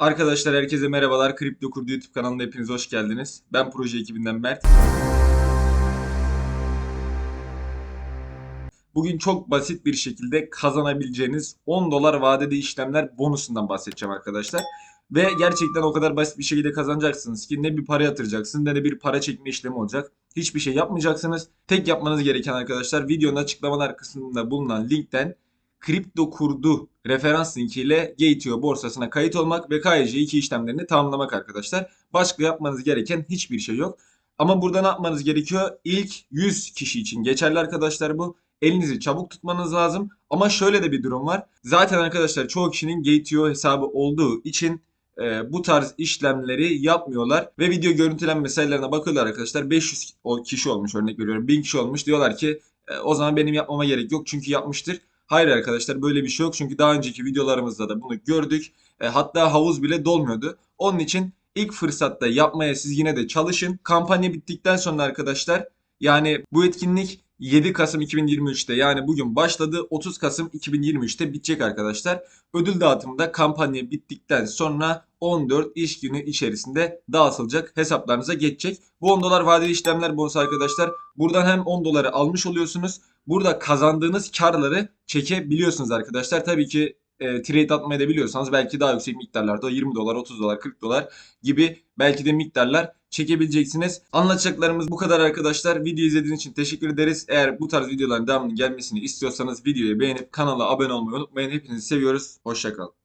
Arkadaşlar herkese merhabalar. Kripto Kurdu YouTube kanalına hepiniz hoş geldiniz. Ben proje ekibinden Mert. Bugün çok basit bir şekilde kazanabileceğiniz 10 dolar vadeli işlemler bonusundan bahsedeceğim arkadaşlar. Ve gerçekten o kadar basit bir şekilde kazanacaksınız ki ne bir para yatıracaksınız ne de bir para çekme işlemi olacak. Hiçbir şey yapmayacaksınız. Tek yapmanız gereken arkadaşlar videonun açıklamalar kısmında bulunan linkten kripto kurdu referans linkiyle Gateo borsasına kayıt olmak ve KYC2 işlemlerini tamamlamak arkadaşlar. Başka yapmanız gereken hiçbir şey yok. Ama burada ne yapmanız gerekiyor? İlk 100 kişi için geçerli arkadaşlar bu. Elinizi çabuk tutmanız lazım. Ama şöyle de bir durum var. Zaten arkadaşlar çoğu kişinin Gateo hesabı olduğu için e, bu tarz işlemleri yapmıyorlar. Ve video görüntülenme sayılarına bakıyorlar arkadaşlar. 500 o- kişi olmuş örnek veriyorum. 1000 kişi olmuş. Diyorlar ki e, o zaman benim yapmama gerek yok çünkü yapmıştır. Hayır arkadaşlar böyle bir şey yok. Çünkü daha önceki videolarımızda da bunu gördük. E, hatta havuz bile dolmuyordu. Onun için ilk fırsatta yapmaya siz yine de çalışın. Kampanya bittikten sonra arkadaşlar yani bu etkinlik 7 Kasım 2023'te yani bugün başladı 30 Kasım 2023'te bitecek arkadaşlar. Ödül dağıtımı da kampanya bittikten sonra 14 iş günü içerisinde dağıtılacak hesaplarınıza geçecek. Bu 10 dolar vadeli işlemler bonusu arkadaşlar. Buradan hem 10 doları almış oluyorsunuz. Burada kazandığınız karları çekebiliyorsunuz arkadaşlar. Tabii ki e, trade atmayı da biliyorsanız belki daha yüksek miktarlarda 20 dolar, 30 dolar, 40 dolar gibi belki de miktarlar çekebileceksiniz. Anlatacaklarımız bu kadar arkadaşlar. Video izlediğiniz için teşekkür ederiz. Eğer bu tarz videoların devamının gelmesini istiyorsanız videoyu beğenip kanala abone olmayı unutmayın. Hepinizi seviyoruz. Hoşçakalın.